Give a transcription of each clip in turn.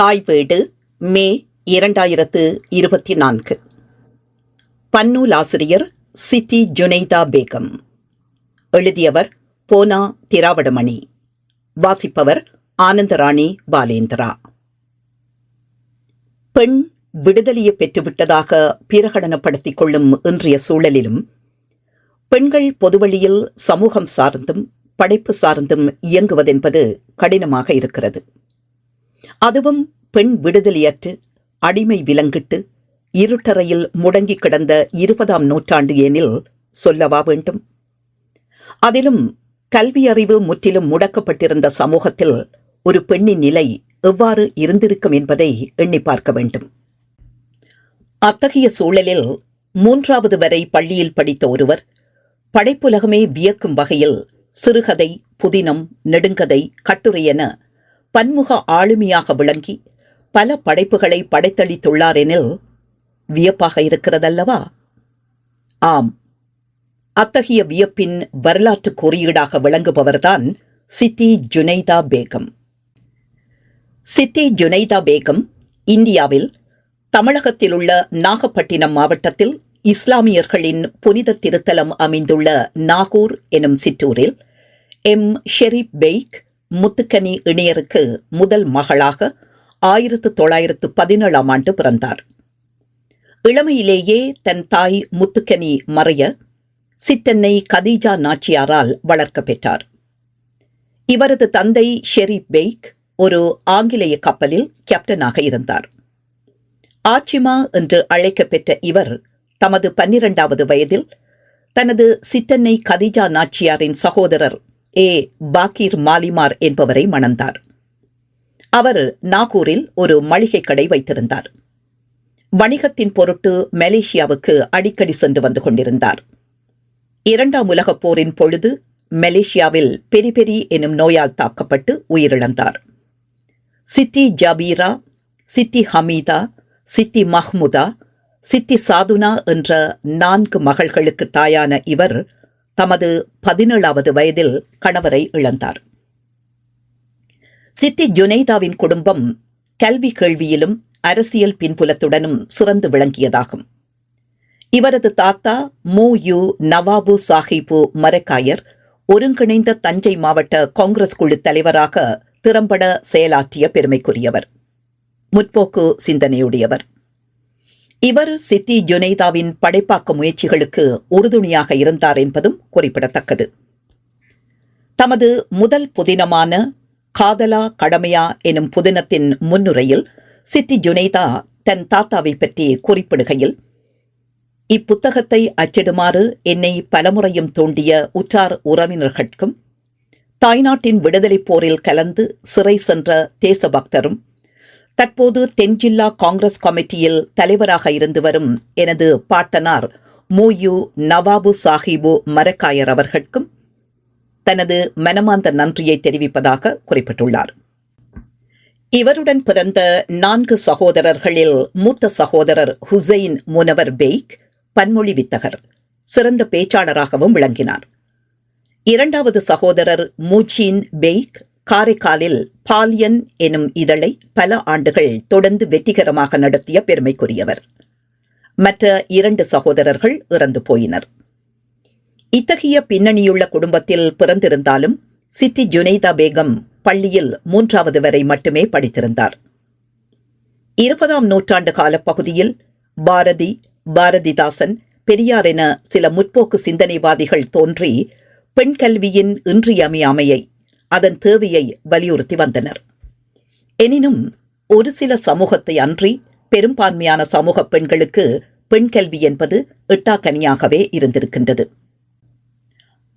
தாய் வீடு மே இரண்டாயிரத்து இருபத்தி நான்கு. பன்னூல் ஆசிரியர் சிட்டி ஜுனைதா பேகம். எழுதியவர் போனா திராவடமணி. வாசிப்பவர் ஆனந்தராணி பாலேந்திரா. பெண் விடுதலையை பெற்றுவிட்டதாக பிரகடனப்படுத்திக் கொள்ளும் இன்றைய சூழலிலும் பெண்கள் பொதுவழியில் சமூகம் சார்ந்தும் படைப்பு சார்ந்தும் இயங்குவதென்பது கடினமாக இருக்கிறது. அதுவும் பெண் விடுதலையற்று அடிமை விலங்கிட்டு இருட்டறையில் முடங்கி கிடந்த இருபதாம் நூற்றாண்டு எனில் சொல்லவா வேண்டும்? அதிலும் கல்வி அறிவு முற்றிலும் முடக்கப்பட்டிருந்த சமூகத்தில் ஒரு பெண்ணின் நிலை எவ்வாறு இருந்திருக்கும் என்பதை எண்ணி பார்க்க வேண்டும். அத்தகைய சூழலில் மூன்றாவது வரை பள்ளியில் படித்த ஒருவர் படைப்புலகமே வியக்கும் வகையில் சிறுகதை புதினம் நெடுங்கதை கட்டுரை என பன்முக ஆளுமையாக விளங்கி பல படைப்புகளை படைத்தளித்துள்ளார் எனில் வியப்பாக இருக்கிறதல்லவா? ஆம். அத்தகைய வியப்பின் வரலாற்று குறியீடாக விளங்குபவர்தான் சித்தி ஜுனைதா பேகம். சித்தி ஜுனைதா பேகம் இந்தியாவில் தமிழகத்தில் உள்ள நாகப்பட்டினம் மாவட்டத்தில் இஸ்லாமியர்களின் புனித திருத்தலம் அமைந்துள்ள நாகூர் எனும் சிற்றூரில் எம். ஷெரீப் பெய்க் முத்துக்கனி இணையருக்கு முதல் மகளாக ஆயிரத்து தொள்ளாயிரத்து பதினேழாம் ஆண்டு பிறந்தார். இளமையிலேயே தன் தாய் முத்துக்கனி மறைய சித்தன்னை கதீஜா நாச்சியாரால் வளர்க்க பெற்றார். இவரது தந்தை ஷெரீப் பெய்க் ஒரு ஆங்கிலேய கப்பலில் கேப்டனாக இருந்தார். ஆச்சிமா என்று அழைக்கப்பெற்ற இவர் தமது பன்னிரண்டாவது வயதில் தனது சித்தன்னை கதிஜா நாச்சியாரின் சகோதரர் ஏ பாக்கீர் மாலிமார் என்பவரை மணந்தார். அவர் நாகூரில் ஒரு மளிகை கடை வைத்திருந்தார். வணிகத்தின் பொருட்டு மலேசியாவுக்கு அடிக்கடி சென்று வந்து கொண்டிருந்தார். இரண்டாம் உலகப் போரின் பொழுது மலேசியாவில் பெரிபெரி எனும் நோயால் தாக்கப்பட்டு உயிரிழந்தார். சித்தி ஜபீரா சித்தி ஹமீதா சித்தி மஹ்முதா சித்தி சாதுனா என்ற நான்கு மகள்களுக்கு தாயான இவர் தமது பதினேழாவது வயதில் கணவரை இழந்தார். சித்தி ஜுனைதாவின் குடும்பம் கல்வி கேள்வியிலும் அரசியல் பின்புலத்துடனும் சிறந்து விளங்கியதாகும். இவரது தாத்தா மு. யு. நவாபு சாஹிபு மரக்காயர் ஒருங்கிணைந்த தஞ்சை மாவட்ட காங்கிரஸ் குழு தலைவராக திறம்பட செயலாற்றிய பெருமைக்குரியவர். முற்போக்கு சிந்தனையுடையவர். இவர் சித்தி ஜுனைதாவின் படைப்பாக்க முயற்சிகளுக்கு உறுதுணையாக இருந்தார் என்பதும் குறிப்பிடத்தக்கது. தமது முதல் புதினமான காதலா கடமையா எனும் புதினத்தின் முன்னுரையில் சித்தி ஜுனைதா தன் தாத்தாவை பற்றி குறிப்பிடுகையில் இப்புத்தகத்தை அச்சிடுமாறு என்னை பலமுறையும் தூண்டிய உற்றார் உறவினர்களுக்கும் தாய்நாட்டின் விடுதலைப் போரில் கலந்து சிறை சென்ற தேசபக்தரும் தற்போது தென்ஜில்லா காங்கிரஸ் கமிட்டியில் தலைவராக இருந்து வரும் எனது பாட்டனார் மூயு நவாபு சாஹிபு மரக்காயர் அவர்களுக்கும் தனது மனமார்ந்த நன்றியை தெரிவிப்பதாக குறிப்பிட்டுள்ளார். இவருடன் பிறந்த நான்கு சகோதரர்களில் மூத்த சகோதரர் ஹுசைன் முனவர் பெய்க் பன்மொழி வித்தகர் சிறந்த பேச்சாளராகவும் விளங்கினார். இரண்டாவது சகோதரர் மூச்சின் பெய்க் காரைக்காலில் பாலியன் எனும் இதழை பல ஆண்டுகள் தொடர்ந்து வெற்றிகரமாக நடத்திய பெருமைக்குரியவர். மற்ற இரண்டு சகோதரர்கள் இறந்து போயினர். இத்தகைய பின்னணியுள்ள குடும்பத்தில் பிறந்திருந்தாலும் சித்தி ஜுனைதா பேகம் பள்ளியில் மூன்றாவது வரை மட்டுமே படித்திருந்தார். இருபதாம் நூற்றாண்டு காலப்பகுதியில் பாரதி பாரதிதாசன் பெரியார் என சில முற்போக்கு சிந்தனைவாதிகள் தோன்றி பெண் கல்வியின் இன்றியமையாமையை அதன் தேவையை வலியுறுத்தி வந்தனர். எனினும் ஒரு சில சமூகத்தை அன்றி பெரும்பான்மையான சமூக பெண்களுக்கு பெண் கல்வி என்பது எட்டாக்கனியாகவே இருந்திருக்கின்றது.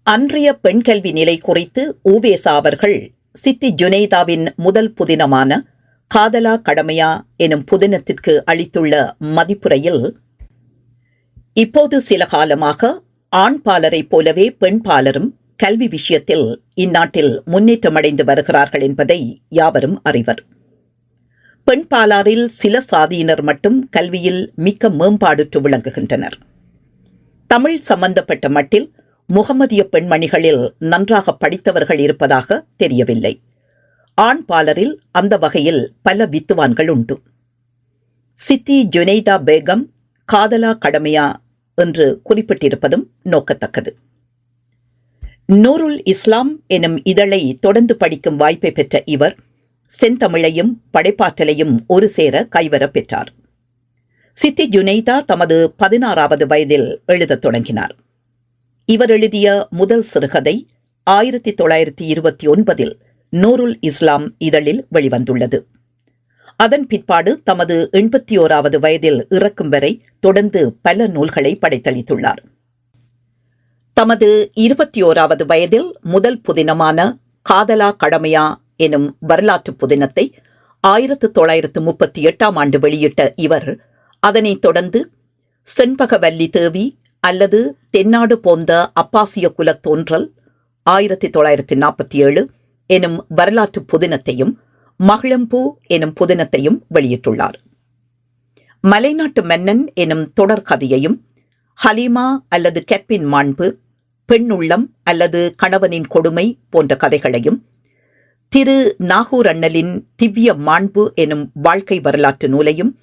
அன்றைய பெண் கல்வி நிலை குறித்து ஊவேசா அவர்கள் சித்தி ஜுனேதாவின் முதல் புதினமான காதலா கடமையா எனும் புதினத்திற்கு அளித்துள்ள மதிப்புரையில் இப்போது சில காலமாக ஆண் பாலரைப் போலவே பெண் பாலரும் கல்வி விஷயத்தில் இந்நாட்டில் முன்னேற்றமடைந்து வருகிறார்கள் என்பதை யாவரும் அறிவர். பெண் பாலாரில் சில சாதியினர் மட்டும் கல்வியில் மிக்க மேம்பாடுற்று விளங்குகின்றனர். தமிழ் சம்பந்தப்பட்ட மட்டில் முகமதிய பெண்மணிகளில் நன்றாக படித்தவர்கள் இருப்பதாக தெரியவில்லை. ஆண் பாலரில் அந்த வகையில் பல வித்துவான்கள் உண்டு. சித்தி ஜுனைதா பேகம் காதலா கடமையா என்று குறிப்பிட்டிருப்பதும் நோக்கத்தக்கது. நூருல் இஸ்லாம் எனும் இதழை தொடர்ந்து படிக்கும் வாய்ப்பை பெற்ற இவர் செந்தமிழையும் படைப்பாற்றலையும் ஒரு சேர கைவரப் பெற்றார். சித்தி ஜுனைதா தமது பதினாறாவது வயதில் எழுதத் தொடங்கினார். இவர் எழுதிய முதல் சிறுகதை ஆயிரத்தி தொள்ளாயிரத்தி இருபத்தி ஒன்பதில் நூருல் இஸ்லாம் இதழில் வெளிவந்துள்ளது. அதன் பிற்பாடு தமது எண்பத்தி ஓராவது வயதில் இறக்கும் வரை தொடர்ந்து பல நூல்களை படைத்தளித்துள்ளார். தமது இருபத்தி ஓராவது வயதில் முதல் புதினமான காதலா கடமையா எனும் வரலாற்று புதினத்தை ஆயிரத்து தொள்ளாயிரத்து முப்பத்தி எட்டாம் ஆண்டு வெளியிட்ட இவர் அதனைத் தொடர்ந்து செண்பகவல்லி தேவி அல்லது தென்னாடு போந்த அப்பாசிய குலத் தோன்றல் ஆயிரத்தி தொள்ளாயிரத்தி நாற்பத்தி ஏழு எனும் வரலாற்று புதினத்தையும் மகிழம்பூ எனும் புதினத்தையும் வெளியிட்டுள்ளார். மலைநாட்டு மன்னன் எனும் தொடர் கதையையும் ஹலீமா அல்லது கெப்பின் மாண்பு பெண்ணுள்ளம் அல்லது கணவனின் கொடுமை போன்ற கதைகளையும் திரு நாகூர் அண்ணலின் திவ்ய மாண்பு எனும் வாழ்க்கை வரலாற்று நூலையும்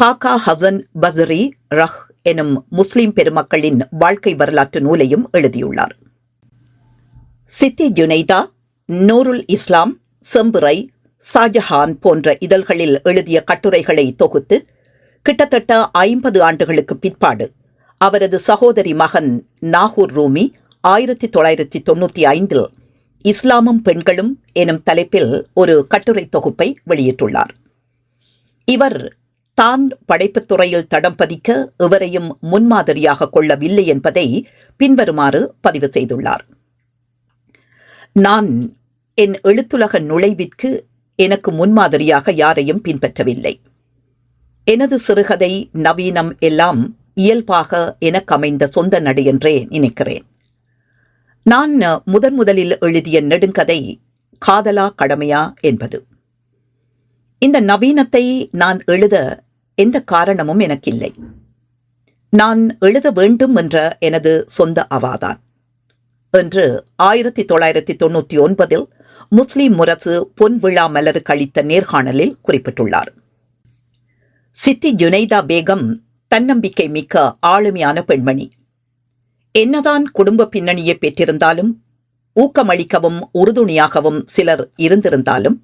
காக்கா ஹசன் பசரி ரஹ் எனும் முஸ்லிம் பெருமக்களின் வாழ்க்கை வரலாற்று நூலையும் எழுதியுள்ளார். சித்தி ஜுனைதா நூருல் இஸ்லாம் செம்புரை ஷாஜஹான் போன்ற இதழ்களில் எழுதிய கட்டுரைகளை தொகுத்து கிட்டத்தட்ட ஐம்பது ஆண்டுகளுக்கு பிற்பாடு அவரது சகோதரி மகன் நாகூர் ரூமி ஆயிரத்தி தொள்ளாயிரத்தி தொண்ணூற்றி ஐந்தில் இஸ்லாமும் பெண்களும் எனும் தலைப்பில் ஒரு கட்டுரை தொகுப்பை வெளியிட்டுள்ளார். இவர் தான் படைப்புத் துறையில் தடம் பதிக்க எவரையும் முன்மாதிரியாக கொள்ளவில்லை என்பதை பின்வருமாறு பதிவு செய்துள்ளார். நான் என் எழுத்துலக நுழைவிற்கு எனக்கு முன்மாதிரியாக யாரையும் பின்பற்றவில்லை. எனது சிறுகதை நவீனம் எல்லாம் இயல்பாக எனக்கு அமைந்த சொந்த நடு என்றே நினைக்கிறேன். நான் முதன் முதலில் எழுதிய நெடுங்கதை காதலா கடமையா என்பது. இந்த நவீனத்தை நான் எழுத எந்த காரணமும் எனக்கில்லை. நான் எழுத வேண்டும் என்ற எனது சொந்த அவாதான். என்று ஆயிரத்தி தொள்ளாயிரத்தி தொண்ணூற்றி ஒன்பதில் முஸ்லிம் முரசு பொன் விழா மலருக்கு அளித்த நேர்காணலில் குறிப்பிட்டுள்ளார். சித்தி ஜுனைதா பேகம் தன்னம்பிக்கை மிக்க ஆளுமையான பெண்மணி. என்னதான் குடும்ப பின்னணியை பெற்றிருந்தாலும் ஊக்கமளிக்கவும் உறுதுணையாகவும் சிலர் இருந்திருந்தாலும்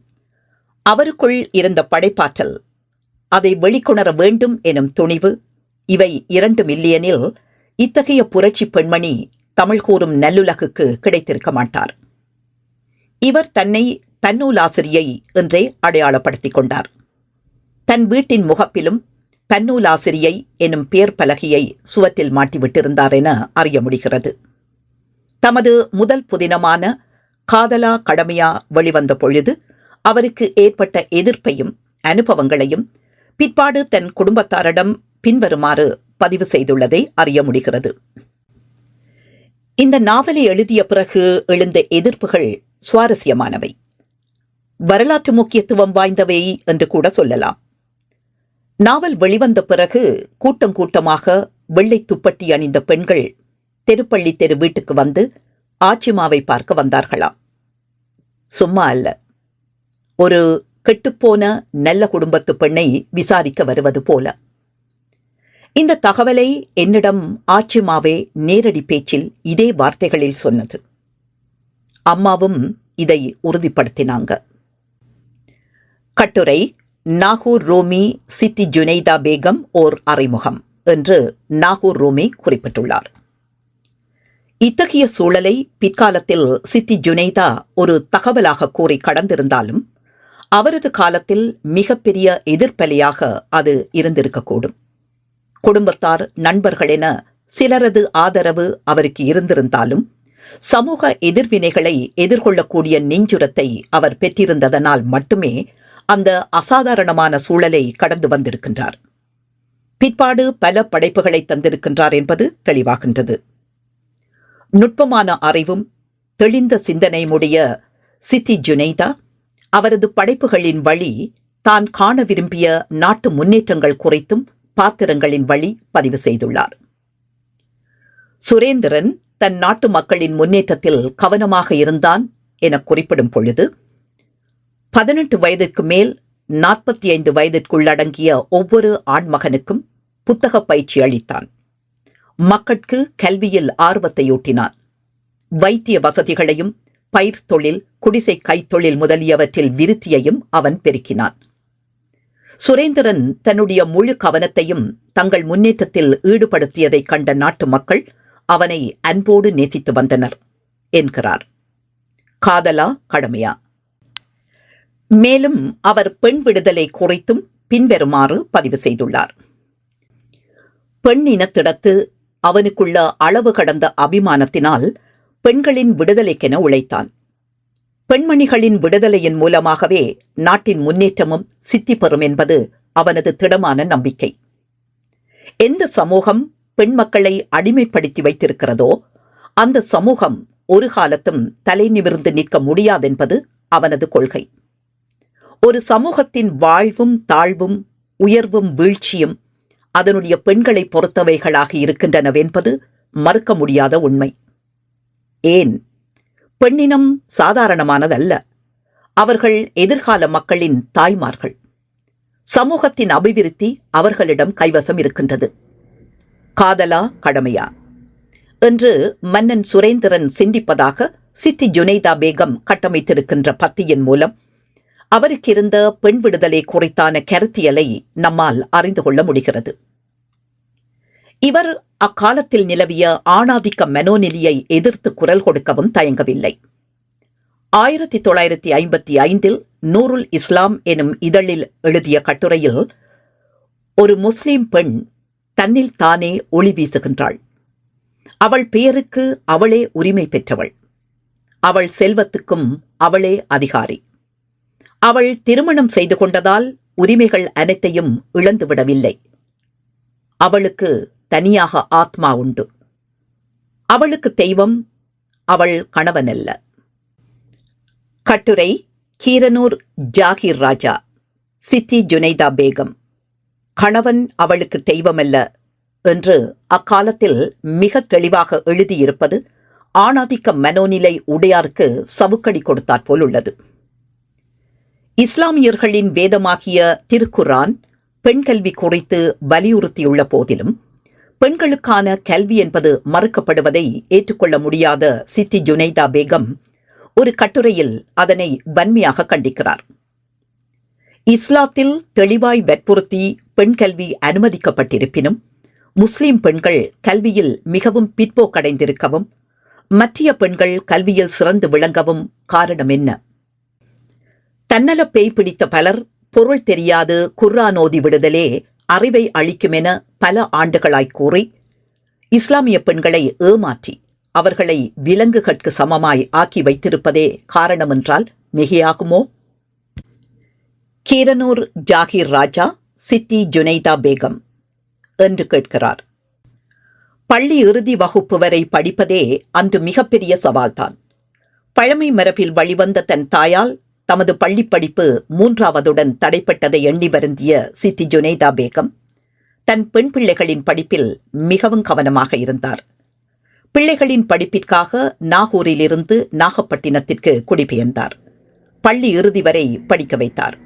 அவருக்குள் இருந்த படைப்பாற்றல் அதை வெளிக்கொணர வேண்டும் எனும் துணிவு இவை இரண்டு மில்லியனில் இத்தகைய புரட்சி பெண்மணி தமிழ் கூறும் நல்லுலகுக்கு கிடைத்திருக்க மாட்டார். இவர் தன்னை தன்னூலாசிரியை என்றே அடையாளப்படுத்திக் கொண்டார். தன் வீட்டின் முகப்பிலும் பன்னூலாசிரியை எனும் பேர் பலகையை சுவற்றில் மாட்டிவிட்டிருந்தார் என அறிய முடிகிறது. தமது முதல் புதினமான காதலா கடமையா வெளிவந்த பொழுது அவருக்கு ஏற்பட்ட எதிர்ப்பையும் அனுபவங்களையும் பிற்பாடு தன் குடும்பத்தாரிடம் பின்வருமாறு பதிவு செய்துள்ளதை அறிய முடிகிறது. இந்த நாவலை எழுதிய பிறகு எழுந்த எதிர்ப்புகள் சுவாரஸ்யமானவை. வரலாற்று முக்கியத்துவம் வாய்ந்தவை என்று கூட சொல்லலாம். நாவல் வெளிவந்த பிறகு கூட்டம் கூட்டமாக வெள்ளை துப்பட்டி அணிந்த பெண்கள் தெருப்பள்ளி தெரு வீட்டுக்கு வந்து ஆச்சிமாவை பார்க்க வந்தார்களாம் சும்மா அல்ல. ஒரு கெட்டுப்போன நல்ல குடும்பத்து பெண்ணை விசாரிக்க வருவது போல. இந்த தகவலை என்னிடம் ஆச்சிமாவே நேரடி பேச்சில் இதே வார்த்தைகளில் சொன்னது. அம்மாவும் இதை உறுதிப்படுத்தினாங்க. கட்டுரை நாகூர் ரோமி சித்தி ஜுனைதா பேகம் ஓர் அறிமுகம் என்று நாகூர் ரோமி குறிப்பிட்டுள்ளார். இத்தகைய சூழலை பிற்காலத்தில் சித்தி ஜுனைதா ஒரு தகவலாக கூறி கடந்திருந்தாலும் அவரது காலத்தில் மிகப்பெரிய எதிர்ப்பலியாக அது இருந்திருக்கக்கூடும். குடும்பத்தார் நண்பர்கள் என சிலரது ஆதரவு அவருக்கு இருந்திருந்தாலும் சமூக எதிர்வினைகளை எதிர்கொள்ளக்கூடிய நெஞ்சுரத்தை அவர் பெற்றிருந்ததனால் மட்டுமே அந்த அசாதாரணமான சூழலை கடந்து வந்திருக்கின்றார். பிற்பாடு பல படைப்புகளை தந்திருக்கின்றார் என்பது தெளிவாகின்றது. நுட்பமான அறிவும் தெளிந்த சிந்தனையுடைய சிட்டி ஜுனைதா அவரது படைப்புகளின் வழி தான் காண விரும்பிய நாட்டு முன்னேற்றங்கள் குறித்தும் பாத்திரங்களின் வழி பதிவு செய்துள்ளார். சுரேந்திரன் தன் நாட்டு மக்களின் முன்னேற்றத்தில் கவனமாக இருந்தான் என குறிப்பிடும் பொழுது பதினெட்டு வயதுக்கு மேல் நாற்பத்தி ஐந்து வயதிற்குள் அடங்கிய ஒவ்வொரு ஆண்மகனுக்கும் புத்தக பயிற்சி அளித்தான். மக்கட்கு கல்வியில் ஆர்வத்தையூட்டினான் வைத்திய வசதிகளையும் பயிர் தொழில் குடிசை கைத்தொழில் முதலியவற்றில் விருத்தியையும் அவன் பெருக்கினான். சுரேந்திரன் தன்னுடைய முழு கவனத்தையும் தங்கள் முன்னேற்றத்தில் ஈடுபடுத்தியதைக் கண்ட நாட்டு மக்கள் அவனை அன்போடு நேசித்து வந்தனர் என்கிறார். காதலா கடமையா? மேலும் அவர் பெண் விடுதலை குறித்தும் பின்வருமாறு பதிவு செய்துள்ளார். பெண் இனத்திடத்து அவனுக்குள்ள அளவு கடந்த அபிமானத்தினால் பெண்களின் விடுதலைக்கென உழைத்தான். பெண்மணிகளின் விடுதலையின் மூலமாகவே நாட்டின் முன்னேற்றமும் சித்தி பெறும் என்பது அவனது திடமான நம்பிக்கை. எந்த சமூகம் பெண் மக்களை அடிமைப்படுத்தி வைத்திருக்கிறதோ அந்த சமூகம் ஒரு காலத்தும் தலை நிமிர்ந்து நிற்க முடியாதென்பது அவனது கொள்கை. ஒரு சமூகத்தின் வாழ்வும் தாழ்வும் உயர்வும் வீழ்ச்சியும் அதனுடைய பெண்களை பொறுத்தவைகளாக இருக்கின்றனவென்பது மறுக்க முடியாத உண்மை. ஏன்? பெண்ணினம் சாதாரணமானதல்ல. அவர்கள் எதிர்கால மக்களின் தாய்மார்கள். சமூகத்தின் அபிவிருத்தி அவர்களிடம் கைவசம் இருக்கின்றது. காதலா கடமையா? என்று மன்னன் சுரேந்திரன் சிந்திப்பதாக சித்தி ஜுனைதா பேகம் கட்டமைத்திருக்கின்ற பத்தியின் மூலம் அவருக்கு இருந்த பெண் விடுதலை குறித்தான கருத்தியலை நம்மால் அறிந்து கொள்ள முடிகிறது. இவர் அக்காலத்தில் நிலவிய ஆணாதிக்க மனோநிலையை எதிர்த்து குரல் கொடுக்கவும் தயங்கவில்லை. ஆயிரத்தி தொள்ளாயிரத்தி ஐம்பத்தி ஐந்தில் நூருல் இஸ்லாம் எனும் இதழில் எழுதிய கட்டுரையில் ஒரு முஸ்லிம் பெண் தன்னில் தானே ஒளி வீசுகின்றாள். அவள் பெயருக்கு அவளே உரிமை பெற்றவள். அவள் செல்வத்துக்கும் அவளே அதிகாரி. அவள் திருமணம் செய்து கொண்டதால் உரிமைகள் அனைத்தையும் இழந்துவிடவில்லை அவளுக்கு தனியாக ஆத்மா உண்டு. அவளுக்கு தெய்வம் அவள் கணவனல்ல. கட்டுரை கீரனூர் ஜாகிர் ராஜா சித்தி ஜுனைதா பேகம். கணவன் அவளுக்கு தெய்வமல்ல என்று அக்காலத்தில் மிக தெளிவாக எழுதியிருப்பது ஆணாதிக்க மனோநிலை உடையாருக்கு சவுக்கடி கொடுத்தாற் போலுள்ளது உள்ளது. இஸ்லாமியர்களின் வேதமாகிய திருக்குரான் பெண் கல்வி குறித்து வலியுறுத்தியுள்ள போதிலும் பெண்களுக்கான கல்வி என்பது மறுக்கப்படுவதை ஏற்றுக்கொள்ள முடியாத சித்தி ஜுனைதா பேகம் ஒரு கட்டுரையில் அதனை வன்மையாக கண்டிக்கிறார். இஸ்லாத்தில் தெளிவாய் வற்புறுத்தி பெண் கல்வி அனுமதிக்கப்பட்டிருப்பினும் முஸ்லிம் பெண்கள் கல்வியில் மிகவும் பிற்போக்கடைந்திருக்கவும் மற்றிய பெண்கள் கல்வியில் சிறந்து விளங்கவும் காரணம் என்ன? தன்னல பேய் பிடித்த பலர் பொருள் தெரியாது குர்ரானோதி விடுதலே அறிவை அளிக்குமென பல ஆண்டுகளாய் கூறி இஸ்லாமிய பெண்களை ஏமாற்றி அவர்களை விலங்குகட்கு சமமாய் ஆக்கி வைத்திருப்பதே காரணமென்றால் மிகையாகுமோ? கீரனூர் ஜாகிர் ராஜா சித்தி ஜுனைதா பேகம் என்று கேட்கிறார். பள்ளி இறுதி வகுப்பு வரை படிப்பதே அன்று மிகப்பெரிய சவால்தான். பழமை மரபில் வழிவந்த தன் தாயால் தமது பள்ளிப் படிப்பு மூன்றாவதுடன் தடைப்பட்டதை எண்ணி வருந்திய சித்தி ஜுனைதா பேகம் தன் பெண் பிள்ளைகளின் படிப்பில் மிகவும் கவனமாக இருந்தார். பிள்ளைகளின் படிப்பிற்காக நாகூரிலிருந்து நாகப்பட்டினத்திற்கு குடிபெயர்ந்தார். பள்ளி இறுதி வரை படிக்க வைத்தார்.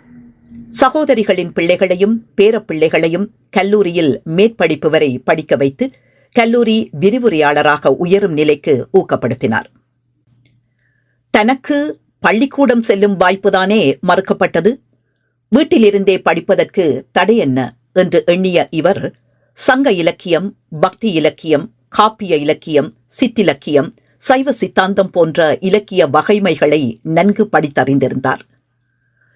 சகோதரிகளின் பிள்ளைகளையும் பேரப்பிள்ளைகளையும் கல்லூரியில் மேற்படிப்பு வரை படிக்க வைத்து கல்லூரி விரிவுரையாளராக உயரும் நிலைக்கு ஊக்கப்படுத்தினார். தனக்கு பள்ளிக்கூடம் செல்லும் வாய்ப்புதானே மறுக்கப்பட்டது? வீட்டிலிருந்தே படிப்பதற்கு தடை என்ன? என்று எண்ணிய இவர் சங்க இலக்கியம் பக்தி இலக்கியம் காப்பிய இலக்கியம் சிற்றிலக்கியம் சைவ சித்தாந்தம் போன்ற இலக்கிய வகைமைகளை நன்கு படித்தறிந்திருந்தார்.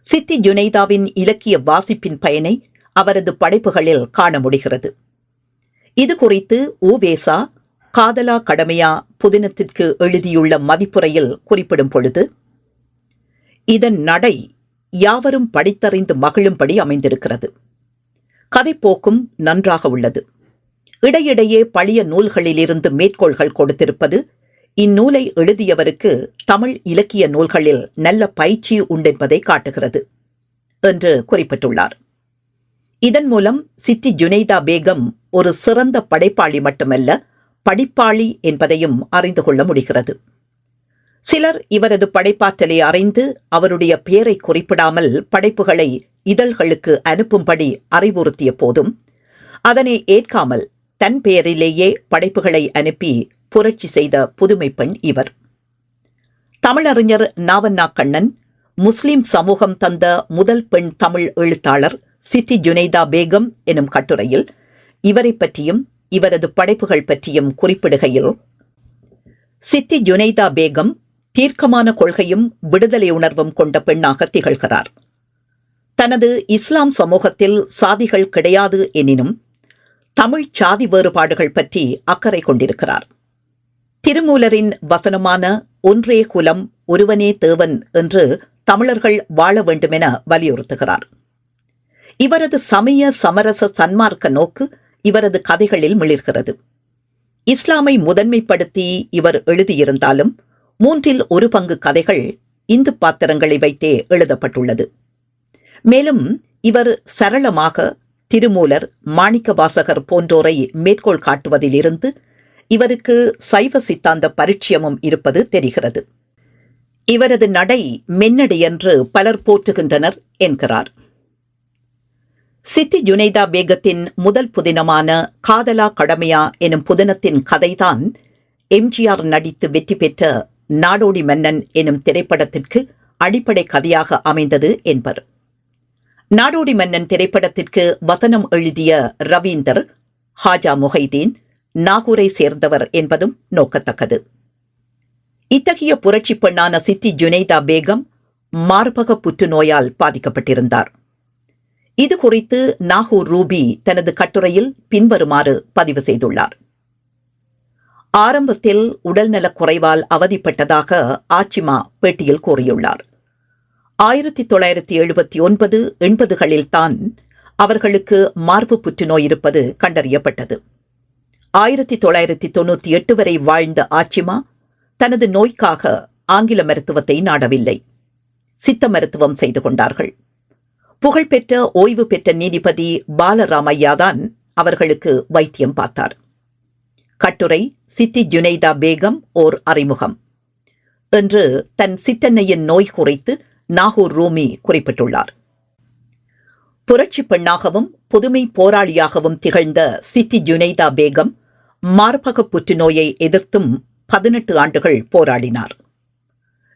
சித்தி ஜுனைதாவின் இலக்கிய வாசிப்பின் பயனை அவரது படைப்புகளில் காண முடிகிறது. இது குறித்து ஊவேசா காதலா கடமையா புதினத்திற்கு எழுதியுள்ள மதிப்புரையில் குறிப்பிடும் பொழுது இதன் நடை யாவரும் படித்தறிந்து மகிழும்படி அமைந்திருக்கிறது. கதைப்போக்கும் நன்றாக உள்ளது. இடையிடையே பழைய நூல்களிலிருந்து மேற்கோள்கள் கொடுத்திருப்பது இந்நூலை எழுதியவருக்கு தமிழ் இலக்கிய நூல்களில் நல்ல பயிற்சி உண்டென்பதை காட்டுகிறது என்று குறிப்பிட்டுள்ளார். இதன் மூலம் சித்தி ஜுனைதா பேகம் ஒரு சிறந்த படைப்பாளி மட்டுமல்ல படிப்பாளி என்பதையும் அறிந்து கொள்ள முடிகிறது. சிலர் இவரது படைப்பாற்றலை அறிந்து அவருடைய பெயரை குறிப்பிடாமல் படைப்புகளை இதழ்களுக்கு அனுப்பும்படி அறிவுறுத்திய போதும் அதனை ஏற்காமல் தன் பெயரிலேயே படைப்புகளை அனுப்பி புரட்சி செய்த புதுமை பெண் இவர். தமிழறிஞர் நாவண்ணா கண்ணன் முஸ்லிம் சமூகம் தந்த முதல் பெண் தமிழ் எழுத்தாளர் சித்தி ஜுனைதா பேகம் எனும் கட்டுரையில் இவரை பற்றியும் இவரது படைப்புகள் பற்றியும் குறிப்பிடுகையில் சித்தி ஜுனைதா பேகம் தீர்க்கமான கொள்கையும் விடுதலை உணர்வும் கொண்ட பெண்ணாக திகழ்கிறார். தனது இஸ்லாம் சமூகத்தில் சாதிகள் கிடையாது எனினும் தமிழ் சாதி வேறுபாடுகள் பற்றி அக்கறை கொண்டிருக்கிறார். திருமூலரின் வசனமான ஒன்றே குலம் ஒருவனே தேவன் என்று தமிழர்கள் வாழ வேண்டுமென வலியுறுத்துகிறார். இவரது சமய சமரச சன்மார்க்க நோக்கு இவரது கதைகளில் மிளிர்கிறது. இஸ்லாமை முதன்மைப்படுத்தி இவர் எழுதியிருந்தாலும் மூன்றில் ஒரு பங்கு கதைகள் இந்து பாத்திரங்களை வைத்தே எழுதப்பட்டுள்ளது. மேலும் இவர் சரளமாக திருமூலர் மாணிக்க வாசகர் போன்றோரை மேற்கோள் காட்டுவதிலிருந்து இவருக்கு சைவ சித்தாந்த பரிச்சயமும் இருப்பது தெரிகிறது. இவரது நடை மென்னடை என்று பலர் போற்றுகின்றனர் என்கிறார். சித்தி ஜுனைதா பேகத்தின் முதல் புதினமான காதலா கடமையா எனும் புதினத்தின் கதைதான் எம்ஜிஆர் நடித்து வெற்றி பெற்ற நாடோடி மன்னன் எனும் திரைப்படத்திற்கு அடிப்படை கதையாக அமைந்தது என்பர். நாடோடி மன்னன் திரைப்படத்திற்கு வசனம் எழுதிய ரவீந்தர் ஹாஜா முஹைதீன் நாகூரை சேர்ந்தவர் என்பதும் நோக்கத்தக்கது. இத்தகைய புரட்சி பெண்ணான சித்தி ஜுனைதா பேகம் மார்பக புற்றுநோயால் பாதிக்கப்பட்டிருந்தார். இது குறித்து நாகூர் ரூபி தனது கட்டுரையில் பின்வருமாறு பதிவு செய்துள்ளார். ஆரம்பத்தில் உடல்நலக் குறைவால் அவதிப்பட்டதாக ஆச்சிமா பேட்டியில் கூறியுள்ளார். ஆயிரத்தி தொள்ளாயிரத்தி எழுபத்தி ஒன்பது எண்பதுகளில் தான் அவர்களுக்கு மார்பு புற்றுநோய் இருப்பது கண்டறியப்பட்டது. ஆயிரத்தி தொள்ளாயிரத்தி தொண்ணூத்தி எட்டு வரை வாழ்ந்த ஆச்சிமா தனது நோய்க்காக ஆங்கில மருத்துவத்தை நாடவில்லை. சித்த மருத்துவம் செய்து கொண்டார்கள். புகழ்பெற்ற ஓய்வு பெற்ற நீதிபதி பாலராமையாதான் அவர்களுக்கு வைத்தியம் பார்த்தார். கட்டுரை சித்தி ஜுனைதா பேகம் ஓர் அறிமுகம். என்று தன் சித்தன்னையின் நோய் குறித்து நாகூர் ரூமி குறிப்பிட்டுள்ளார். புரட்சி பெண்ணாகவும் புதுமை போராளியாகவும் திகழ்ந்த சித்தி ஜுனைதா பேகம் மார்பக புற்றுநோயை எதிர்த்தும் பதினெட்டு ஆண்டுகள் போராடினார்.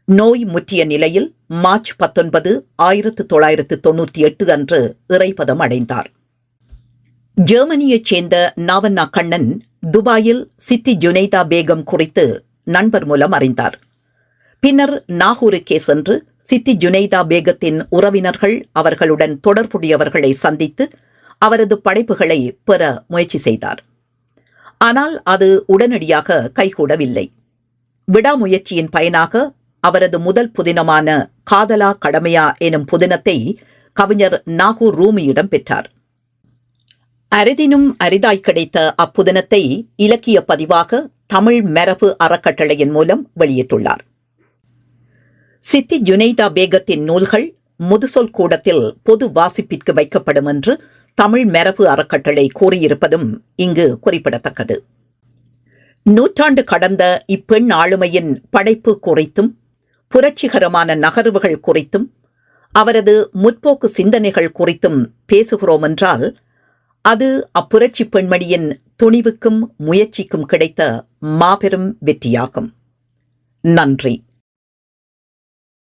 நோய் முற்றிய நிலையில் மார்ச் பத்தொன்பது ஆயிரத்து தொள்ளாயிரத்து தொண்ணூற்றி எட்டு அன்று இறைப்பதம் அடைந்தார். ஜெர்மனியைச் சேர்ந்த நாவண்ணா கண்ணன் துபாயில் சித்தி ஜுனைதா பேகம் குறித்து நண்பர் மூலம் அறிந்தார். பின்னர் நாகூருக்கே சென்று சித்தி ஜுனைதா பேகத்தின் உறவினர்கள் அவர்களுடன் தொடர்புடையவர்களை சந்தித்து அவரது படைப்புகளை பெற முயற்சி செய்தார். ஆனால் அது உடனடியாக கைகூடவில்லை. விடாமுயற்சியின் பயனாக அவரது முதல் புதினமான காதலா கடமையா எனும் புதினத்தை கவிஞர் நாகூர் ரூமியிடம் பெற்றார். அரிதினும் அரிதாய் கிடைத்த அப்புதினத்தை இலக்கிய பதிவாக தமிழ் மரபு அறக்கட்டளையின் மூலம் வெளியிட்டுள்ளார். சித்தி ஜுனைதா பேகத்தின் நூல்கள் முதுசொல் கூடத்தில் பொது வாசிப்பிற்கு வைக்கப்படும் என்று தமிழ் மரபு அறக்கட்டளை கூறியிருப்பதும் இங்கு குறிப்பிடத்தக்கது. நூற்றாண்டு கடந்த இப்பெண் ஆளுமையின் படைப்பு குறித்தும் புரட்சிகரமான நகர்வுகள் குறித்தும் அவரது முற்போக்கு சிந்தனைகள் குறித்தும் பேசுகிறோம் என்றால் அது அப்புரட்சி பெண்மணியின் துணிவுக்கும் முயற்சிக்கும் கிடைத்த மாபெரும் வெற்றியாகும். நன்றி.